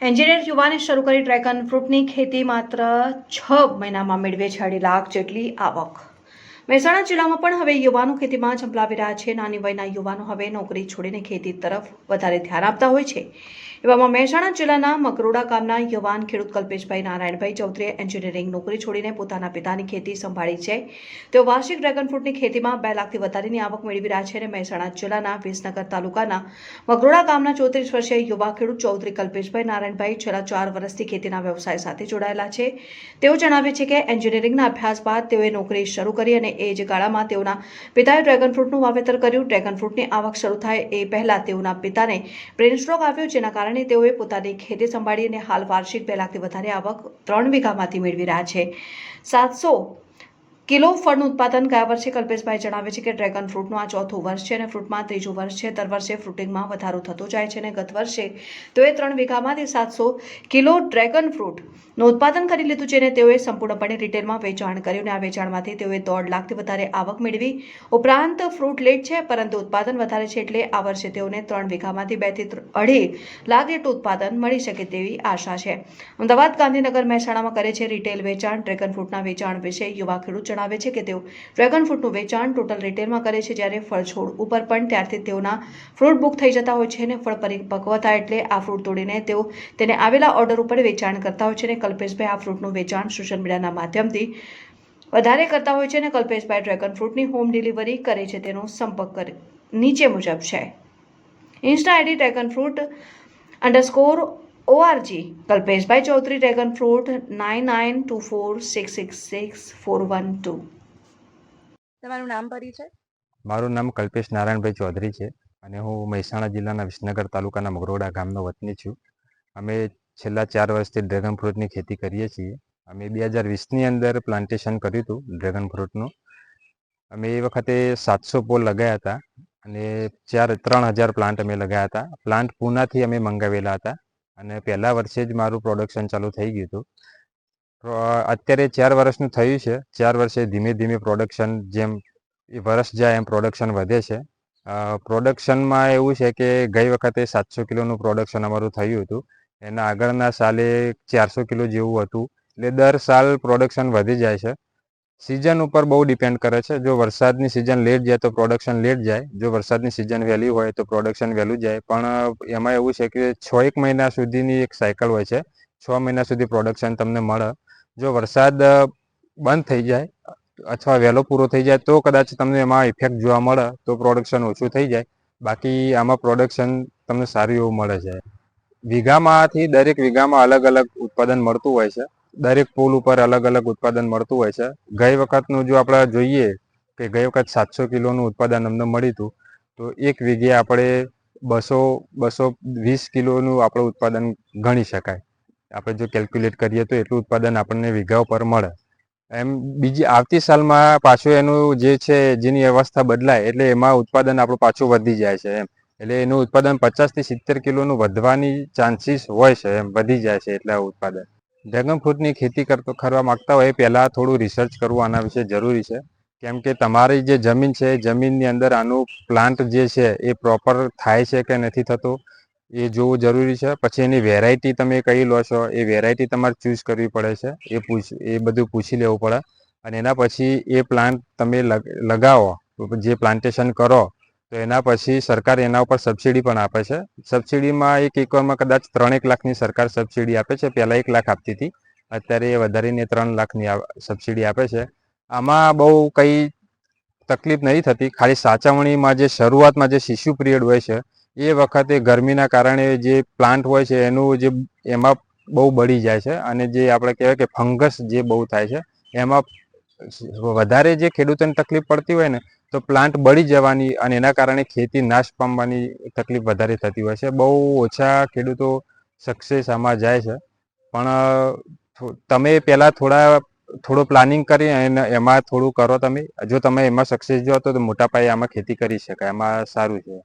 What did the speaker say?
Engineer યુવાને શરૂ કરી ડ્રેગન ફ્રૂટની ખેતી માત્ર છ મહિનામાં મેળવે છે અઢી લાખ જેટલી આવક. મહેસાણા જિલ્લામાં પણ હવે યુવાનો ખેતીમાં ઝંપલાવી રહ્યા છે. નાની વયના યુવાનો હવે નોકરી છોડીને ખેતી તરફ વધારે ધ્યાન આપતા હોય છે. એવામાં મહેસાણા જિલ્લાના મકરોડા ગામના યુવાન ખેડૂત કલ્પેશભાઈ નારાયણભાઈ ચૌધરીએ એન્જિનિયરિંગ નોકરી છોડીને પોતાના પિતાની ખેતી સંભાળી છે. તેઓ વાર્ષિક ડ્રેગન ફ્રૂટની ખેતીમાં બે લાખથી વધારેની આવક મેળવી રહ્યા છે અને મહેસાણા જિલ્લાના વિસનગર તાલુકાના મકરોડા ગામના ચોત્રીસ વર્ષીય યુવા ખેડૂત ચૌધરી કલ્પેશભાઈ નારાયણભાઈ છેલ્લા ચાર વર્ષથી ખેતીના વ્યવસાય સાથે જોડાયેલા છે. તેઓ જણાવે છે કે એન્જિનિયરિંગના અભ્યાસ બાદ તેઓએ નોકરી શરૂ કરી અને એ જ ગાળામાં તેઓના પિતાએ ડ્રેગન ફ્રૂટનું વાવેતર કર્યું. ડ્રેગન ફ્રૂટની આવક શરૂ થાય એ પહેલા તેઓના પિતાને બ્રેન સ્ટ્રોક આવ્યો, જેના કારણે તેઓએ પોતાની ખેતી સંભાળી અને હાલ વાર્ષિક બે લાખથી વધારે આવક ત્રણ વીઘામાંથી મેળવી રહ્યા છે. સાતસો કિલો ફળનું ઉત્પાદન ગયા વર્ષે કલ્પેશભાઈ જણાવે છે કે ડ્રેગન ફ્રૂટનું આ ચોથું વર્ષ છે અને ફ્રૂટમાં ત્રીજું વર્ષ છે. દર વર્ષે ફ્રૂટિંગમાં વધારો થતો જાય છે અને ગત વર્ષે તેઓએ ત્રણ વીઘામાંથી સાતસો કિલો ડ્રેગન ફ્રૂટનું ઉત્પાદન કરી લીધું છે અને તેઓએ સંપૂર્ણપણે રિટેલમાં વેચાણ કર્યું અને આ વેચાણમાંથી તેઓએ દોઢ લાખથી વધારે આવક મેળવી. ઉપરાંત ફ્રૂટ લેટ છે, પરંતુ ઉત્પાદન વધારે છે એટલે આ વર્ષે તેઓને ત્રણ વીઘામાંથી બેથી અઢી લાખ જેટલું ઉત્પાદન મળી શકે તેવી આશા છે. અમદાવાદ ગાંધીનગર મહેસાણામાં કરે છે રિટેલ વેચાણ. ડ્રેગન ફ્રૂટના વેચાણ વિશે યુવા ખેડૂત જણાવે છે કે તેઓ ડ્રેગન ફ્રૂટનું વેચાણ ટોટલ રિટેલમાં કરે છે જ્યારે ફળ છોડ ઉપર પણ ત્યારથી તેઓના ફ્રૂટ બુક થઈ જતા હોય છે અને ફળ પરિપક્વ થાય એટલે આ ફ્રૂટ તોડીને તેઓ તેને આવેલા ઓર્ડર ઉપર વેચાણ કરતા હોય છે અને કલ્પેશભાઈ આ ફ્રૂટનું વેચાણ સોશિયલ મીડિયાના માધ્યમથી વધારે કરતા હોય છે અને કલ્પેશભાઈ ડ્રેગન ફ્રૂટની હોમ ડિલિવરી કરે છે તેનો સંપર્ક કરે નીચે મુજબ છે. Insta ID dragon fruit underscore ORG Kalpeshbhai Chaudhary dragon fruit nine nine two four six six six four one two તમારું નામ પરિચય મારું નામ કલ્પેશ નારાયણભાઈ ચૌધરી છે અને હું મહેસાણા જિલ્લાના વિસનગર તાલુકાના મગરોડા ગામનો વતની છું. અમે છેલ્લા ચાર વર્ષથી ડ્રેગન ફ્રૂટની ખેતી કરીએ છીએ. અમે બે હજાર વીસની અંદર પ્લાન્ટેશન કર્યું હતું ડ્રેગન ફ્રૂટનું. અમે એ વખતે સાતસો પોલ લગાવ્યા હતા અને ચાર ત્રણ હજાર પ્લાન્ટ અમે લગાવ્યા હતા. પ્લાન્ટ પૂનાથી અમે મંગાવેલા હતા. અને પહેલા વર્ષે જ મારું પ્રોડક્શન ચાલુ થઈ ગયું હતું. અત્યારે ચાર વર્ષનું થયું છે. ચાર વર્ષે ધીમે ધીમે પ્રોડક્શન જેમ વર્ષ જાય એમ પ્રોડક્શન વધે છે. પ્રોડક્શનમાં એવું છે કે ગઈ વખતે સાતસો કિલોનું પ્રોડક્શન અમારું થયું હતું. એના આગળના સાલે ચારસો કિલો જેવું હતું. એટલે દર સાલ પ્રોડક્શન વધી જાય છે. સિઝન ઉપર બહુ ડિપેન્ડ કરે છે. જો વરસાદની સિઝન લેટ જાય તો પ્રોડક્શન લેટ જાય. જો વરસાદની સિઝન વહેલી હોય તો પ્રોડક્શન વહેલું જાય. પણ એમાં એવું છે કે છ એક મહિના સુધીની એક સાયકલ હોય છે. છ મહિના સુધી પ્રોડક્શન તમને મળે. જો વરસાદ બંધ થઈ જાય, અથવા વહેલો પૂરો થઈ જાય, તો કદાચ તમને એમાં ઇફેક્ટ જોવા મળે, તો પ્રોડક્શન ઓછું થઈ જાય. બાકી આમાં પ્રોડક્શન તમને સારું એવું મળે છે. વીઘામાંથી દરેક વીઘામાં અલગ અલગ ઉત્પાદન મળતું હોય છે. દરેક પુલ ઉપર અલગ અલગ ઉત્પાદન મળતું હોય છે. ગઈ વખતનું જો આપણે જોઈએ કે ગઈ વખત સાતસો કિલોનું ઉત્પાદન અમને મળ્યું હતું, તો એક વીઘે આપણે બસો બસો વીસ કિલોનું આપણું ઉત્પાદન ગણી શકાય. આપણે જો કેલ્ક્યુલેટ કરીએ તો એટલું ઉત્પાદન આપણને વીઘા ઉપર મળે. એમ બીજી આવતી સાલમાં પાછું એનું જે છે, જેની અવસ્થા બદલાય, એટલે એમાં ઉત્પાદન આપણું પાછું વધી જાય છે એમ. એટલે એનું ઉત્પાદન પચાસથી સિત્તેર કિલોનું વધવાની ચાન્સીસ હોય છે એમ, વધી જાય છે એટલે ઉત્પાદન. ડ્રેગન ફ્રૂટની ખેતી કરતો કરવા માંગતા હોય એ પહેલાં થોડું રિસર્ચ કરવું આના વિશે જરૂરી છે. કેમ કે તમારી જે જમીન છે જમીનની અંદર આનું પ્લાન્ટ જે છે, એ પ્રોપર થાય છે કે નથી થતો, એ જોવું જરૂરી છે. પછી એની વેરાયટી તમે કઈ લો છો, એ વેરાયટી તમારે ચૂઝ કરવી પડે છે. એ પૂછ, એ બધું પૂછી લેવું પડે. અને એના પછી એ પ્લાન્ટ તમે લગ- લગાવો, જે પ્લાન્ટેશન કરો તો એના પછી સરકાર એના ઉપર સબસિડી પણ આપે છે. સબસિડીમાં એક એકરમાં કદાચ ત્રણેક લાખની સરકાર સબસિડી આપે છે. પહેલાં એક લાખ આપતી હતી. અત્યારે એ વધારીને ત્રણ લાખની સબસિડી આપે છે. આમાં બહુ કંઈ તકલીફ નહીં થતી. ખાલી સાચવણીમાં જે શરૂઆતમાં જે શિશુ પિરિયડ હોય છે, એ વખતે ગરમીના કારણે જે પ્લાન્ટ હોય છે, એનું જે એમાં બહુ બળી જાય છે અને જે આપણે કહેવાય કે ફંગસ જે બહુ થાય છે, એમાં વધારે જે ખેડૂતોને તકલીફ પડતી હોય ને તો પ્લાન્ટ બળી જવાની અને એના કારણે ખેતી નાશ પામવાની તકલીફ વધારે થતી હોય છે. બહુ ઓછા ખેડૂતો સક્સેસ આમાં જાય છે. પણ તમે પહેલાં થોડા, થોડું પ્લાનિંગ કરી અને એમાં થોડું કરો તમે. જો તમે એમાં સક્સેસ જો તો મોટા પાયે આમાં ખેતી કરી શકાય એમાં સારું છે.